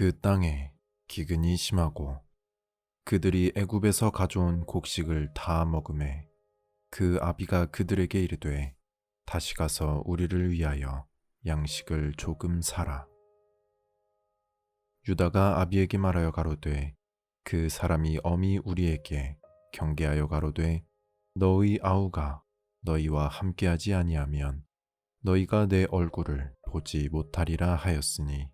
그 땅에 기근이 심하고 그들이 애굽에서 가져온 곡식을 다 먹음에 그 아비가 그들에게 이르되 다시 가서 우리를 위하여 양식을 조금 사라. 유다가 아비에게 말하여 가로되 그 사람이 엄히 우리에게 경계하여 가로되 너의 아우가 너희와 함께하지 아니하면 너희가 내 얼굴을 보지 못하리라 하였으니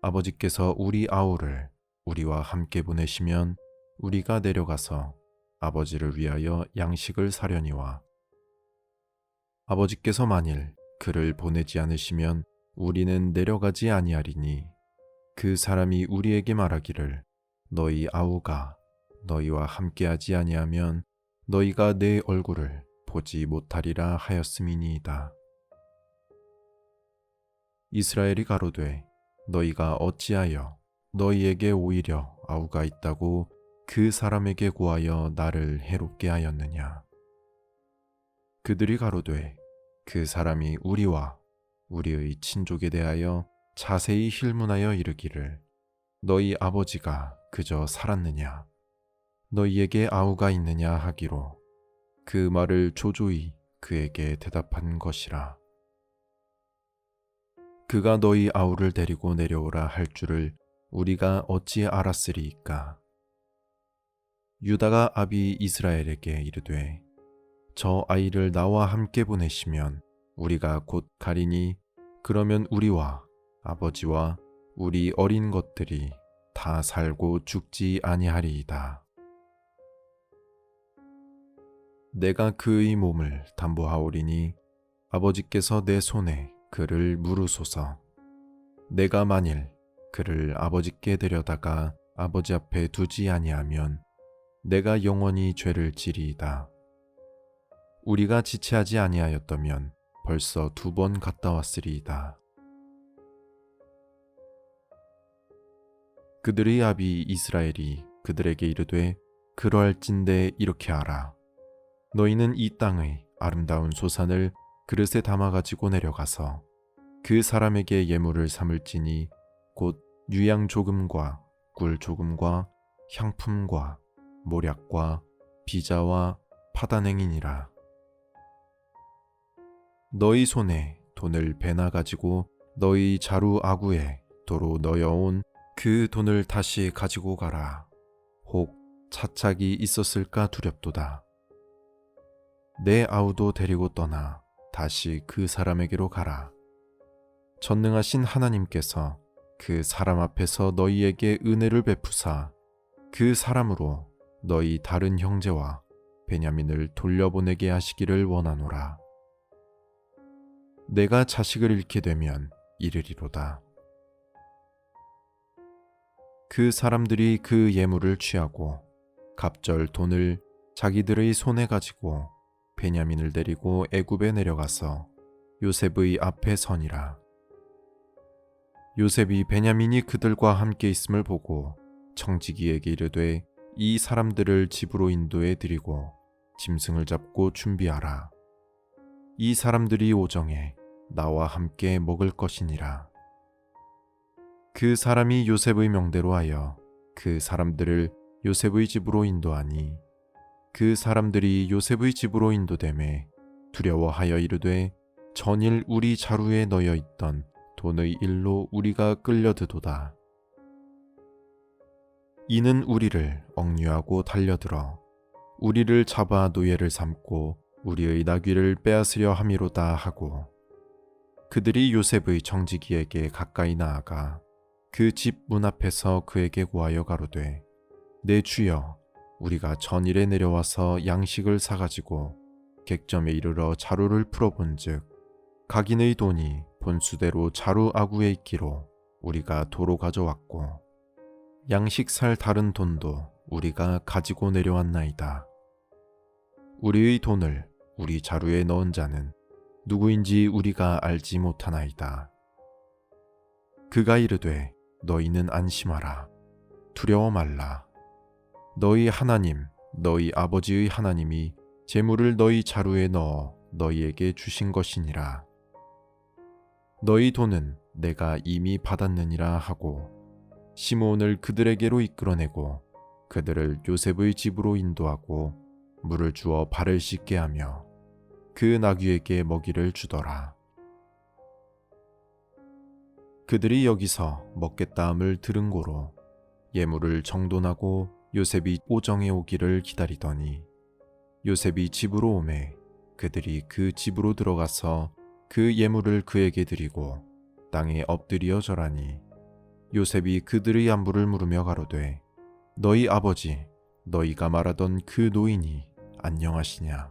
아버지께서 우리 아우를 우리와 함께 보내시면 우리가 내려가서 아버지를 위하여 양식을 사려니와 아버지께서 만일 그를 보내지 않으시면 우리는 내려가지 아니하리니 그 사람이 우리에게 말하기를 너희 아우가 너희와 함께하지 아니하면 너희가 내 얼굴을 보지 못하리라 하였음이니이다. 이스라엘이 가로되 너희가 어찌하여 너희에게 오히려 아우가 있다고 그 사람에게 구하여 나를 해롭게 하였느냐? 그들이 가로되 그 사람이 우리와 우리의 친족에 대하여 자세히 힐문하여 이르기를 너희 아버지가 그저 살았느냐? 너희에게 아우가 있느냐 하기로 그 말을 조조히 그에게 대답한 것이라. 그가 너희 아우를 데리고 내려오라 할 줄을 우리가 어찌 알았으리이까? 유다가 아비 이스라엘에게 이르되 저 아이를 나와 함께 보내시면 우리가 곧 가리니 그러면 우리와 아버지와 우리 어린 것들이 다 살고 죽지 아니하리이다. 내가 그의 몸을 담보하오리니 아버지께서 내 손에 그를 물으소서. 내가 만일 그를 아버지께 데려다가 아버지 앞에 두지 아니하면 내가 영원히 죄를 지리이다. 우리가 지체하지 아니하였다면 벌써 두 번 갔다 왔으리이다. 그들의 아비 이스라엘이 그들에게 이르되 그러할진대 이렇게 하라. 너희는 이 땅의 아름다운 소산을 그릇에 담아 가지고 내려가서 그 사람에게 예물을 삼을지니 곧 유양 조금과 꿀 조금과 향품과 모략과 비자와 파단행이니라. 너희 손에 돈을 베나 가지고 너희 자루 아구에 도로 넣어온 그 돈을 다시 가지고 가라. 혹 차착이 있었을까 두렵도다. 내 아우도 데리고 떠나 다시 그 사람에게로 가라. 전능하신 하나님께서 그 사람 앞에서 너희에게 은혜를 베푸사 그 사람으로 너희 다른 형제와 베냐민을 돌려보내게 하시기를 원하노라. 내가 자식을 잃게 되면 이르리로다. 그 사람들이 그 예물을 취하고 갑절 돈을 자기들의 손에 가지고 베냐민을 데리고 애굽에 내려가서 요셉의 앞에 서니라. 요셉이 베냐민이 그들과 함께 있음을 보고 청지기에게 이르되 이 사람들을 집으로 인도해 드리고 짐승을 잡고 준비하라. 이 사람들이 오정에 나와 함께 먹을 것이니라. 그 사람이 요셉의 명대로 하여 그 사람들을 요셉의 집으로 인도하니 그 사람들이 요셉의 집으로 인도됨에 두려워하여 이르되 전일 우리 자루에 넣여 있던 돈의 일로 우리가 끌려드도다. 이는 우리를 억류하고 달려들어 우리를 잡아 노예를 삼고 우리의 나귀를 빼앗으려 함이로다 하고 그들이 요셉의 정직이에게 가까이 나아가 그 집 문 앞에서 그에게 구하여 가로되 내 주여 우리가 전일에 내려와서 양식을 사가지고 객점에 이르러 자루를 풀어본즉 각인의 돈이 본수대로 자루 아구에 있기로 우리가 도로 가져왔고 양식 살 다른 돈도 우리가 가지고 내려왔나이다. 우리의 돈을 우리 자루에 넣은 자는 누구인지 우리가 알지 못하나이다. 그가 이르되 너희는 안심하라. 두려워 말라. 너희 하나님, 너희 아버지의 하나님이 재물을 너희 자루에 넣어 너희에게 주신 것이니라. 너희 돈은 내가 이미 받았느니라 하고 시므온을 그들에게로 이끌어내고 그들을 요셉의 집으로 인도하고 물을 주어 발을 씻게 하며 그 나귀에게 먹이를 주더라. 그들이 여기서 먹겠다함을 들은 고로 예물을 정돈하고 요셉이 오정에 오기를 기다리더니 요셉이 집으로 오매 그들이 그 집으로 들어가서 그 예물을 그에게 드리고 땅에 엎드려 절하니 요셉이 그들의 안부를 물으며 가로되 너희 아버지 너희가 말하던 그 노인이 안녕하시냐?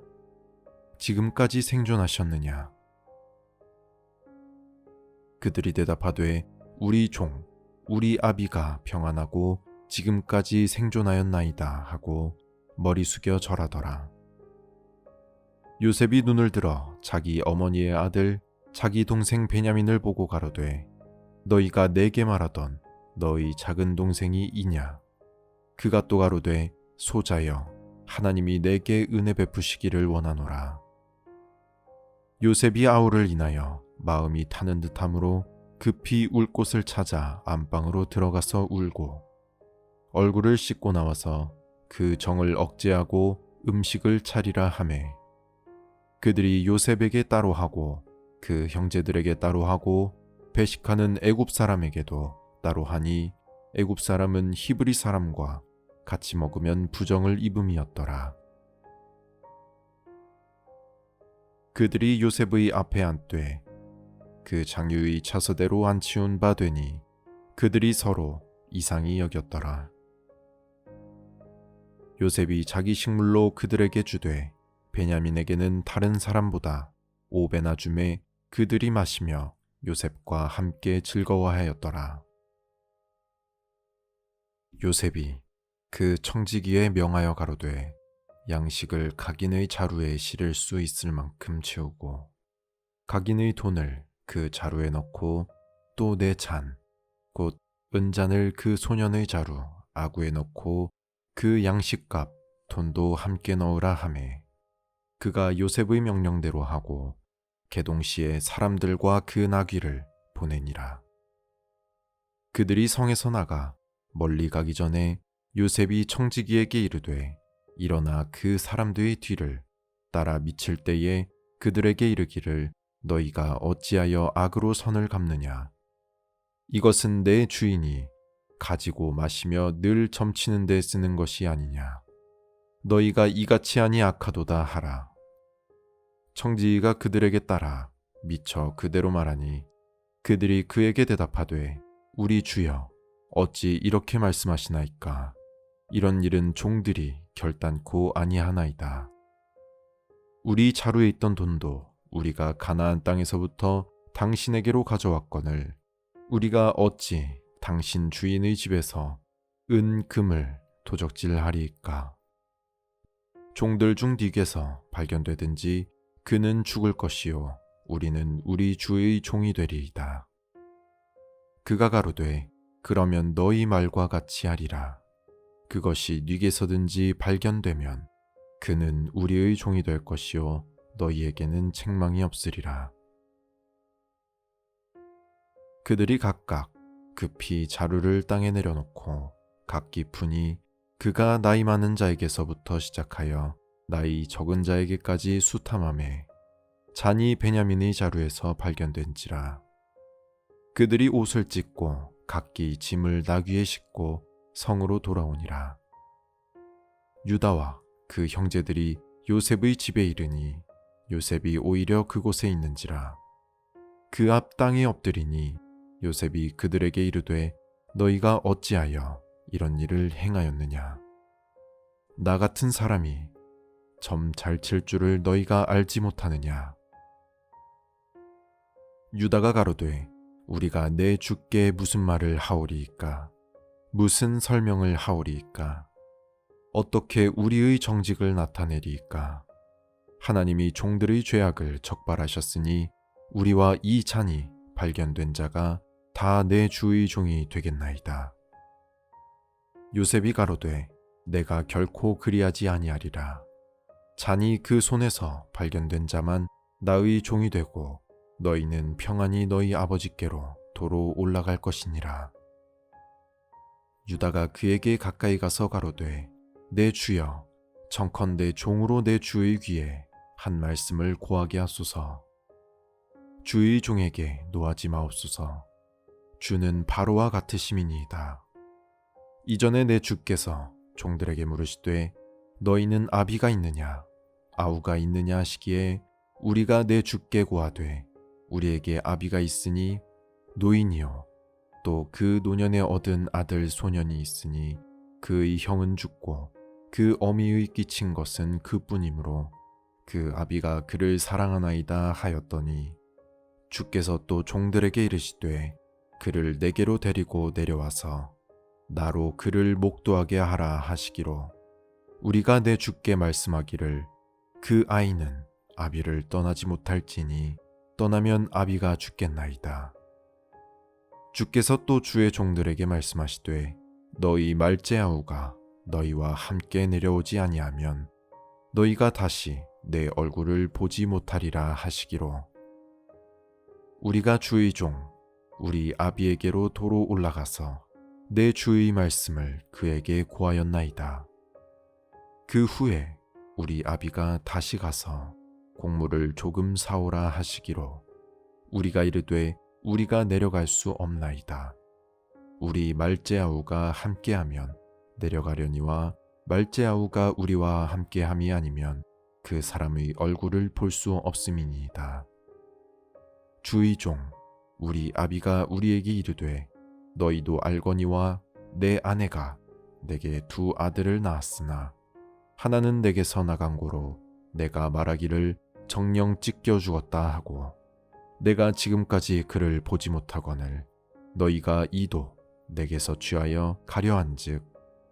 지금까지 생존하셨느냐? 그들이 대답하되 우리 종 우리 아비가 평안하고 지금까지 생존하였나이다 하고 머리 숙여 절하더라. 요셉이 눈을 들어 자기 어머니의 아들 자기 동생 베냐민을 보고 가로되 너희가 내게 말하던 너희 작은 동생이 이냐? 그가 또 가로되 소자여 하나님이 내게 은혜 베푸시기를 원하노라. 요셉이 아우를 인하여 마음이 타는 듯함으로 급히 울 곳을 찾아 안방으로 들어가서 울고 얼굴을 씻고 나와서 그 정을 억제하고 음식을 차리라 하매 그들이 요셉에게 따로 하고 그 형제들에게 따로 하고 배식하는 애굽 사람에게도 따로 하니 애굽 사람은 히브리 사람과 같이 먹으면 부정을 입음이었더라. 그들이 요셉의 앞에 앉되 그 장유의 차서대로 앉히운 바 되니 그들이 서로 이상히 여겼더라. 요셉이 자기 식물로 그들에게 주되 베냐민에게는 다른 사람보다 오배나 줌에 그들이 마시며 요셉과 함께 즐거워하였더라. 요셉이 그 청지기에 명하여 가로되 양식을 각인의 자루에 실을 수 있을 만큼 채우고 각인의 돈을 그 자루에 넣고 또 내 잔, 곧 은잔을 그 소년의 자루 아구에 넣고 그 양식값 돈도 함께 넣으라 하매 그가 요셉의 명령대로 하고 개동시에 사람들과 그 나귀를 보내니라. 그들이 성에서 나가 멀리 가기 전에 요셉이 청지기에게 이르되 일어나 그 사람들의 뒤를 따라 미칠 때에 그들에게 이르기를 너희가 어찌하여 악으로 선을 갚느냐 이것은 내 주인이 가지고 마시며 늘 점치는 데 쓰는 것이 아니냐. 너희가 이같이 하니 악하도다 하라. 청지기가 그들에게 따라 미쳐 그대로 말하니 그들이 그에게 대답하되 우리 주여 어찌 이렇게 말씀하시나이까? 이런 일은 종들이 결단코 아니하나이다. 우리 자루에 있던 돈도 우리가 가나안 땅에서부터 당신에게로 가져왔거늘 우리가 어찌 당신 주인의 집에서 은 금을 도적질하리이까 종들 중 닉에서 발견되든지 그는 죽을 것이요 우리는 우리 주의 종이 되리이다. 그가 가로되 그러면 너희 말과 같이 하리라. 그것이 뉘게서든지 발견되면 그는 우리의 종이 될 것이요 너희에게는 책망이 없으리라. 그들이 각각 급히 자루를 땅에 내려놓고 각기 푼이 그가 나이 많은 자에게서부터 시작하여 나이 적은 자에게까지 수탐함에 잔이 베냐민의 자루에서 발견된지라. 그들이 옷을 찢고 각기 짐을 나귀에 싣고 성으로 돌아오니라. 유다와 그 형제들이 요셉의 집에 이르니 요셉이 오히려 그곳에 있는지라. 그 앞 땅에 엎드리니 요셉이 그들에게 이르되 너희가 어찌하여 이런 일을 행하였느냐. 나 같은 사람이 점 잘 칠 줄을 너희가 알지 못하느냐. 유다가 가로되 우리가 내 주께 무슨 말을 하오리이까? 무슨 설명을 하오리이까? 어떻게 우리의 정직을 나타내리이까? 하나님이 종들의 죄악을 적발하셨으니 우리와 이 잔이 발견된 자가 다 내 주의 종이 되겠나이다. 요셉이 가로되 내가 결코 그리하지 아니하리라. 잔이 그 손에서 발견된 자만 나의 종이 되고 너희는 평안히 너희 아버지께로 도로 올라갈 것이니라. 유다가 그에게 가까이 가서 가로되 내 주여 청컨대 종으로 내 주의 귀에 한 말씀을 고하게 하소서 주의 종에게 노하지 마옵소서 주는 바로와 같으심이니이다. 이전에 내 주께서 종들에게 물으시되 너희는 아비가 있느냐 아우가 있느냐 하시기에 우리가 내 주께 고하되 우리에게 아비가 있으니 노인이요 또 그 노년에 얻은 아들 소년이 있으니 그의 형은 죽고 그 어미의 끼친 것은 그뿐이므로 그 아비가 그를 사랑하나이다 하였더니 주께서 또 종들에게 이르시되 그를 내게로 데리고 내려와서 나로 그를 목도하게 하라 하시기로 우리가 내 주께 말씀하기를 그 아이는 아비를 떠나지 못할지니 떠나면 아비가 죽겠나이다. 주께서 또 주의 종들에게 말씀하시되 너희 말제아우가 너희와 함께 내려오지 아니하면 너희가 다시 내 얼굴을 보지 못하리라 하시기로 우리가 주의 종 우리 아비에게로 도로 올라가서 내 주의 말씀을 그에게 고하였나이다. 그 후에 우리 아비가 다시 가서 곡물을 조금 사오라 하시기로 우리가 이르되 우리가 내려갈 수 없나이다. 우리 말제아우가 함께하면 내려가려니와 말제아우가 우리와 함께함이 아니면 그 사람의 얼굴을 볼 수 없음이니이다. 주의 종 우리 아비가 우리에게 이르되 너희도 알거니와 내 아내가 내게 두 아들을 낳았으나 하나는 내게서 나간 고로 내가 말하기를 정령 찢겨 죽었다 하고 내가 지금까지 그를 보지 못하거늘 너희가 이도 내게서 취하여 가려한즉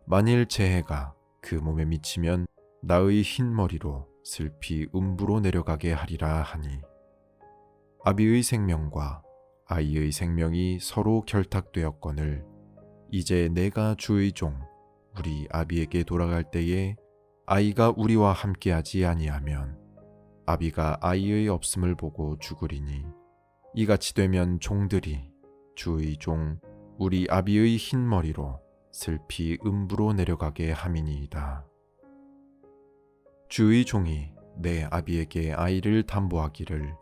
만일 재해가 그 몸에 미치면 나의 흰 머리로 슬피 음부로 내려가게 하리라 하니. 아비의 생명과 아이의 생명이 서로 결탁되었거늘 이제 내가 주의 종 우리 아비에게 돌아갈 때에 아이가 우리와 함께하지 아니하면 아비가 아이의 없음을 보고 죽으리니 이같이 되면 종들이 주의 종 우리 아비의 흰 머리로 슬피 음부로 내려가게 함이니이다. 주의 종이 내 아비에게 아이를 담보하기를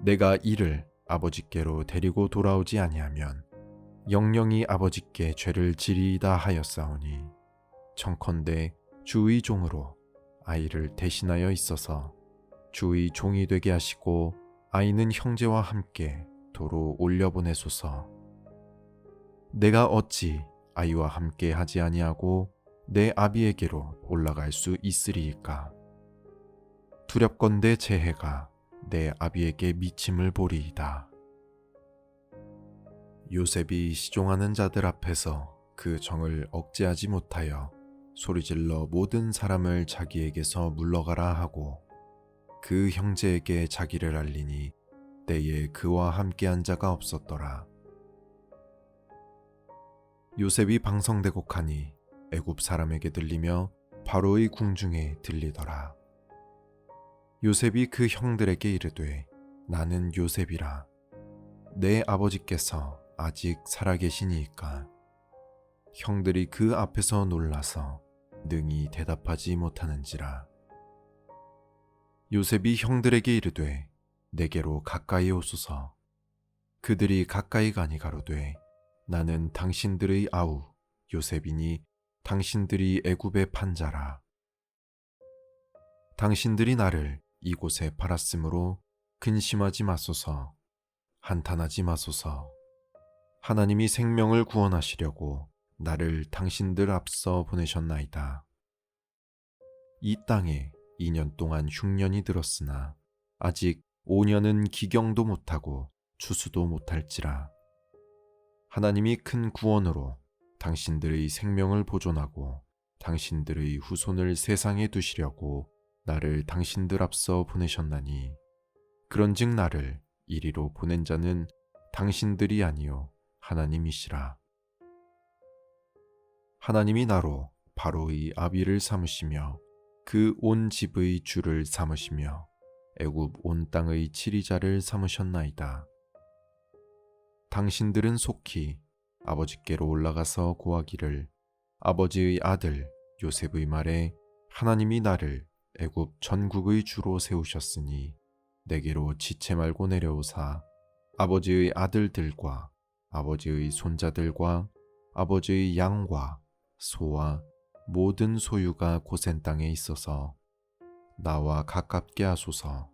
내가 이를 아버지께로 데리고 돌아오지 아니하면 영영이 아버지께 죄를 지리이다 하였사오니 청컨대 주의 종으로 아이를 대신하여 있어서 주의 종이 되게 하시고 아이는 형제와 함께 도로 올려보내소서. 내가 어찌 아이와 함께 하지 아니하고 내 아비에게로 올라갈 수 있으리이까? 두렵건대 재해가 내 아비에게 미침을 보리이다. 요셉이 시종하는 자들 앞에서 그 정을 억제하지 못하여 소리질러 모든 사람을 자기에게서 물러가라 하고 그 형제에게 자기를 알리니 때에 그와 함께한 자가 없었더라. 요셉이 방성되고 하니 애굽 사람에게 들리며 바로의 궁중에 들리더라. 요셉이 그 형들에게 이르되 나는 요셉이라. 내 아버지께서 아직 살아계시니이까. 형들이 그 앞에서 놀라서 능히 대답하지 못하는지라. 요셉이 형들에게 이르되 내게로 가까이 오소서. 그들이 가까이 가니 가로되 나는 당신들의 아우 요셉이니 당신들이 애굽의 판자라. 당신들이 나를 이곳에 팔았으므로 근심하지 마소서 한탄하지 마소서 하나님이 생명을 구원하시려고 나를 당신들 앞서 보내셨나이다. 이 땅에 2년 동안 흉년이 들었으나 아직 5년은 기경도 못하고 추수도 못할지라. 하나님이 큰 구원으로 당신들의 생명을 보존하고 당신들의 후손을 세상에 두시려고 나를 당신들 앞서 보내셨나니 그런즉 나를 이리로 보낸 자는 당신들이 아니요 하나님이시라. 하나님이 나로 바로의 아비를 삼으시며 그 온 집의 주를 삼으시며 애굽 온 땅의 치리자를 삼으셨나이다. 당신들은 속히 아버지께로 올라가서 고하기를 아버지의 아들 요셉의 말에 하나님이 나를 애굽 전국의 주로 세우셨으니 내게로 지체 말고 내려오사 아버지의 아들들과 아버지의 손자들과 아버지의 양과 소와 모든 소유가 고센 땅에 있어서 나와 가깝게 하소서.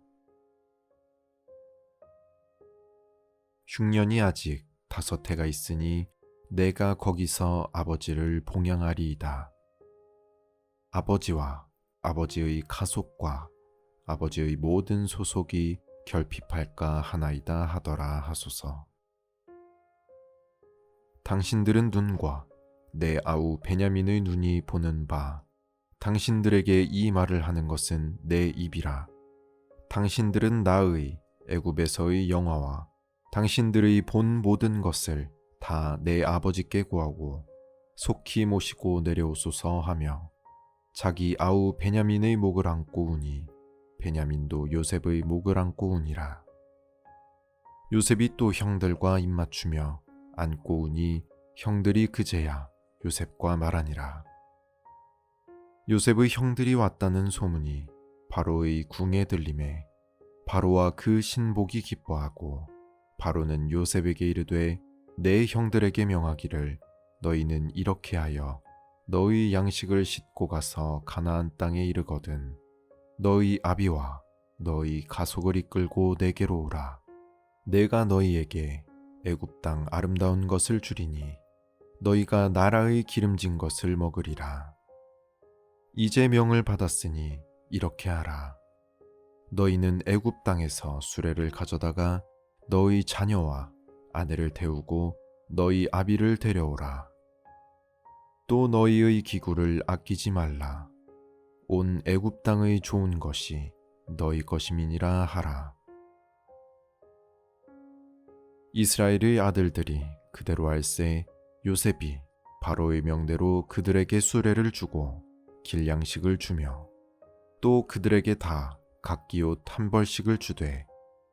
흉년이 아직 다섯 해가 있으니 내가 거기서 아버지를 봉양하리이다. 아버지와 아버지의 가속과 아버지의 모든 소속이 결핍할까 하나이다 하더라 하소서. 당신들은 눈과 내 아우 베냐민의 눈이 보는 바 당신들에게 이 말을 하는 것은 내 입이라. 당신들은 나의 애굽에서의 영화와 당신들의 본 모든 것을 다 내 아버지께 구하고 속히 모시고 내려오소서 하며 자기 아우 베냐민의 목을 안고 우니 베냐민도 요셉의 목을 안고 우니라. 요셉이 또 형들과 입맞추며 안고 우니 형들이 그제야 요셉과 말하니라. 요셉의 형들이 왔다는 소문이 바로의 궁에 들림에 바로와 그 신복이 기뻐하고 바로는 요셉에게 이르되 내 형들에게 명하기를 너희는 이렇게 하여 너희 양식을 싣고 가서 가나안 땅에 이르거든. 너희 아비와 너희 가속을 이끌고 내게로 오라. 내가 너희에게 애굽 땅 아름다운 것을 주리니 너희가 나라의 기름진 것을 먹으리라. 이제 명을 받았으니 이렇게 하라. 너희는 애굽 땅에서 수레를 가져다가 너희 자녀와 아내를 태우고 너희 아비를 데려오라. 또 너희의 기구를 아끼지 말라. 온 애굽 땅의 좋은 것이 너희 것임이니라 하라. 이스라엘의 아들들이 그대로 할세 요셉이 바로의 명대로 그들에게 수레를 주고 길양식을 주며 또 그들에게 다 각기 옷 한 벌씩을 주되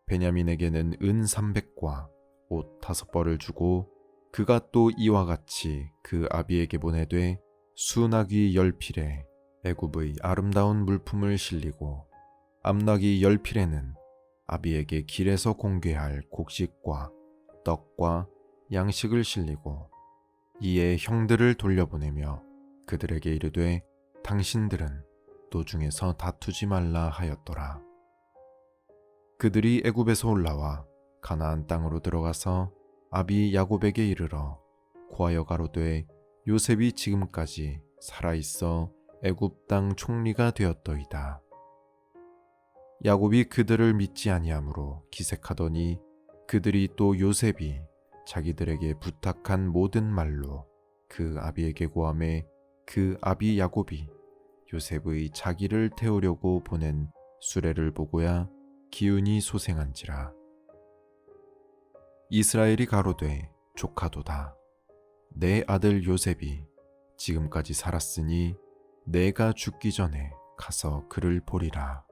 베냐민에게는 은 300과 옷 다섯 벌을 주고 그가 또 이와 같이 그 아비에게 보내되 수나귀 열 필에 애굽의 아름다운 물품을 실리고 암나귀 열 필에는 아비에게 길에서 공개할 곡식과 떡과 양식을 실리고 이에 형들을 돌려보내며 그들에게 이르되 당신들은 도중에서 다투지 말라 하였더라. 그들이 애굽에서 올라와 가나안 땅으로 들어가서 아비 야곱에게 이르러 구하여 가로되 요셉이 지금까지 살아 있어 애굽 땅 총리가 되었더이다. 야곱이 그들을 믿지 아니하므로 기색하더니 그들이 또 요셉이 자기들에게 부탁한 모든 말로 그 아비에게 고함해 그 아비 야곱이 요셉의 자기를 태우려고 보낸 수레를 보고야 기운이 소생한지라 이스라엘이 가로되 조카도다. 내 아들 요셉이 지금까지 살았으니 내가 죽기 전에 가서 그를 보리라